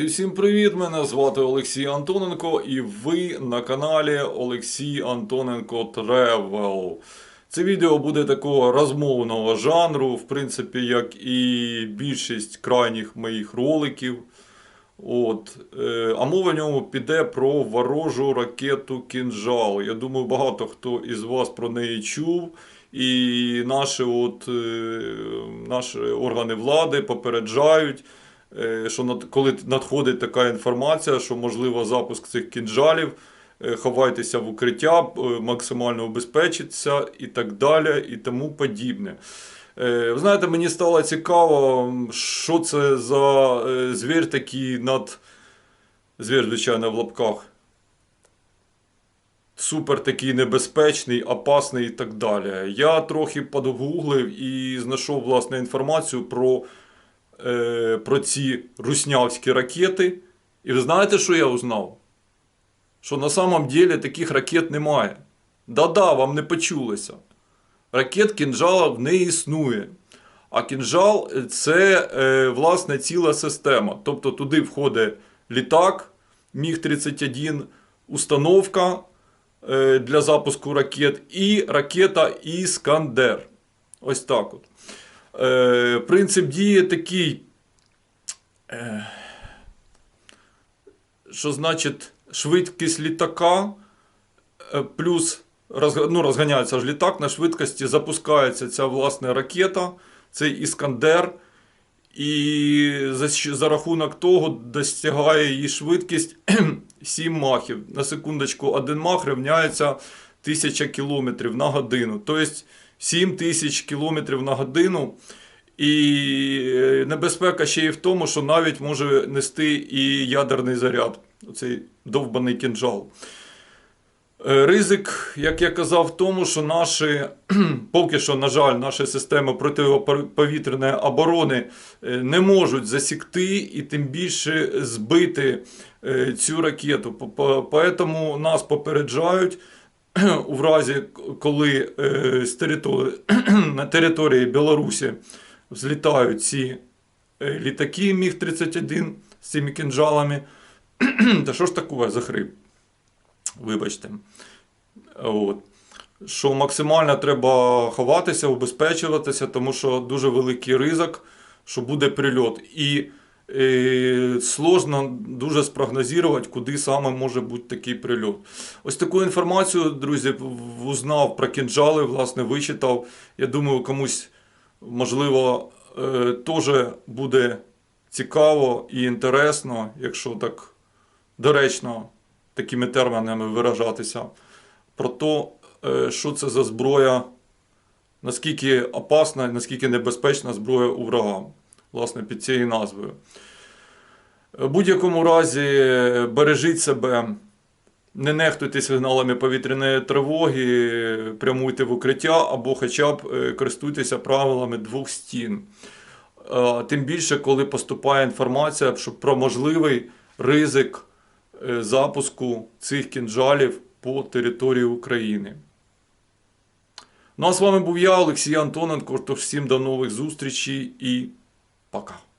Друзі, всім привіт! Мене звати Олексій Антоненко, і ви на каналі Олексій Антоненко Тревел. Це відео буде такого розмовного жанру, в принципі, як і більшість крайніх моїх роликів. От. е, А мова в ньому піде про ворожу ракету Кінжал. Я думаю, багато хто із вас про неї чув. І наші, от, е, наші органи влади попереджають, що над- коли надходить така інформація, що можливо запуск цих кінжалів, е, ховайтеся в укриття, е, максимально убезпечиться і так далі, і тому подібне. Е, Ви знаєте, мені стало цікаво, що це за е, звір такий над. Звір, звичайно, в лапках. Супер такий небезпечний, опасний і так далі. Я трохи подгуглив і знайшов власне інформацію про, е, про ці руснявські ракети. І ви знаєте, що я узнав? Що на самом деле таких ракет немає. Да-да, вам не почулося. Ракет кінжала не існує. А кінжал це е, власне ціла система. Тобто туди входить літак, Міг-31, установка е, для запуску ракет і ракета Іскандер. Ось так от. Е, принцип дії такий. Е, що значить швидкість літака е, плюс ну, розганяється ж літак на швидкості, запускається ця власне ракета, цей Іскандер, і за, за рахунок того досягає її швидкість 7 махів. На секундочку, один мах рівняється 1000 км на годину. Тобто 7 тисяч км на годину. І е, небезпека ще й в тому, що навіть може нести і ядерний заряд, оцей довбаний кінжал. Е, Ризик, як я казав, в тому, що наші, поки що, на жаль, наші системи протиповітряної оборони е, не можуть засікти і тим більше збити цю ракету. Поэтому нас попереджають у разі, коли е, з території, на території Білорусі взлітають ці е, літаки Міг-31 з цими кінжалами. Та що ж таке за хрип? Вибачте. От. Що максимально треба ховатися, убезпечуватися, тому що дуже великий ризик, що буде прильот. І сложно дуже спрогнозувати, куди саме може бути такий прильот. Ось таку інформацію, друзі, узнав про кінжали, власне, вичитав. Я думаю, комусь, можливо, е, теж буде цікаво і інтересно, якщо так доречно такими термінами виражатися, про те, що це за зброя, наскільки опасна, наскільки небезпечна зброя у врага, власне, під цією назвою. В будь-якому разі е, бережіть себе, не нехтуйте сигналами повітряної тривоги, прямуйте в укриття або хоча б е, користуйтеся правилами двох стін. Е, Тим більше, коли поступає інформація про можливий ризик е, запуску цих кінжалів по території України. Ну а з вами був я, Олексій Антоненко. Тож всім до нових зустрічей і пока.